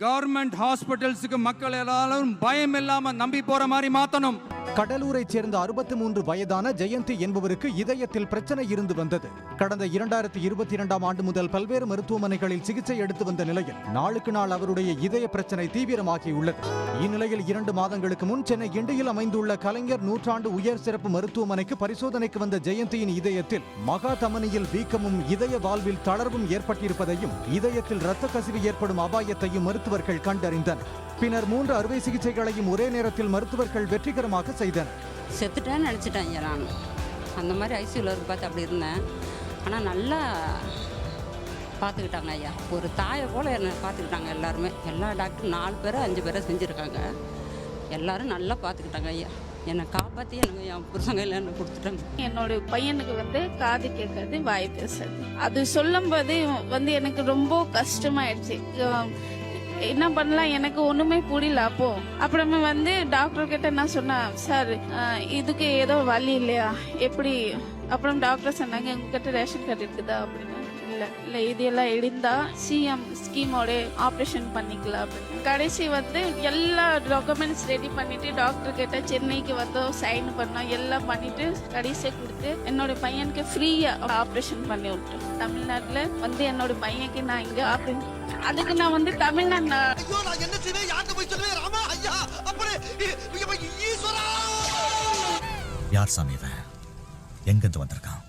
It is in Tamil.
கவர்மெண்ட் ஹாஸ்பிட்டல்ஸுக்கு மக்கள் எல்லாரும் பயம் இல்லாமல் நம்பி போற மாதிரி மாற்றணும் கடலூரைச் சேர்ந்த அறுபத்தி மூன்று வயதான ஜெயந்தி என்பவருக்கு இதயத்தில் பிரச்சனை இருந்து வந்தது. கடந்த இரண்டாயிரத்தி இருபத்தி இரண்டாம் ஆண்டு முதல் பல்வேறு மருத்துவமனைகளில் சிகிச்சை எடுத்து வந்த நிலையில் நாளுக்கு நாள் அவருடைய இதய பிரச்சனை தீவிரமாகியுள்ளது. இந்நிலையில் இரண்டு மாதங்களுக்கு முன் சென்னை கிண்டியில் அமைந்துள்ள கலைஞர் நூற்றாண்டு உயர் சிறப்பு மருத்துவமனைக்கு பரிசோதனைக்கு வந்த ஜெயந்தியின் இதயத்தில் மகா தமனியில் வீக்கமும் இதய வாழ்வில் தளர்வும் ஏற்பட்டிருப்பதையும் இதயத்தில் இரத்த கசிவு ஏற்படும் அபாயத்தையும் மருத்துவர்கள் கண்டறிந்தனர். பின்னர் மூன்று அறுவை சிகிச்சைகளையும் ஒரே நேரத்தில் மருத்துவர்கள் வெற்றிகரமாக செய்தனர். செத்துட்டேன்னு நினச்சிட்டேன் ஐயா நான். அந்த மாதிரி ஐசியூவில் இருக்கு பார்த்து அப்படி இருந்தேன். ஆனால் நல்லா பார்த்துக்கிட்டாங்க ஐயா. ஒரு தாயை போல் என்னை பார்த்துக்கிட்டாங்க எல்லாருமே. எல்லா டாக்டரும் நாலு பேரை அஞ்சு பேரை செஞ்சுருக்காங்க. எல்லாரும் நல்லா பார்த்துக்கிட்டாங்க ஐயா. என்னை காப்பாற்றி எனக்கு என் புருஷங்க எல்லாம் என்னை கொடுத்துட்டாங்க. என்னோட பையனுக்கு வந்து காது கேட்காது வாய் பேசாது அது சொல்லும்போது வந்து எனக்கு ரொம்ப கஷ்டமாயிடுச்சு. என்ன பண்ணலாம்? எனக்கு ஒண்ணுமே புரியல அப்போ. அப்புறமே வந்து டாக்டர் கிட்ட நான் சொன்னேன் சார் இதுக்கு ஏதோ வழி இல்லையா? எப்படி? அப்புறம் டாக்டர் சொன்னாங்க உங்ககிட்ட ரேஷன் கார்டு இருக்குதா? அப்படின்னு. இல்ல இல்ல இது எல்லாம் இருந்தா சிஎம் ஸ்கீமோட ஆபரேஷன் பண்ணிக்கலாம் அப்படின்னு. கடைசி வந்து எல்லா டாக்குமெண்ட்ஸ் ரெடி பண்ணிட்டு டாக்டர் கிட்ட சென்னைக்கு வந்து சைன் பண்ணோம் எல்லாம் பண்ணிட்டு கடைசியை கொடுத்து என்னோட பையனுக்கு ஃப்ரீயா ஆபரேஷன் பண்ணி விட்டோம். தமிழ்நாட்டுல வந்து என்னோட பையனுக்கு நான் இங்க ஆபரேஷன் அதுக்கு நான் வந்து தமிழ்நாடு ஐயோ நான் என்ன செய்வேன்? யார்கிட்ட போய் சொல்லுவேன்? ராமா ஐயா அப்படி ஈஸ்வரா! யார் சாமி இவன்? எங்கிருந்து வந்திருக்கான்?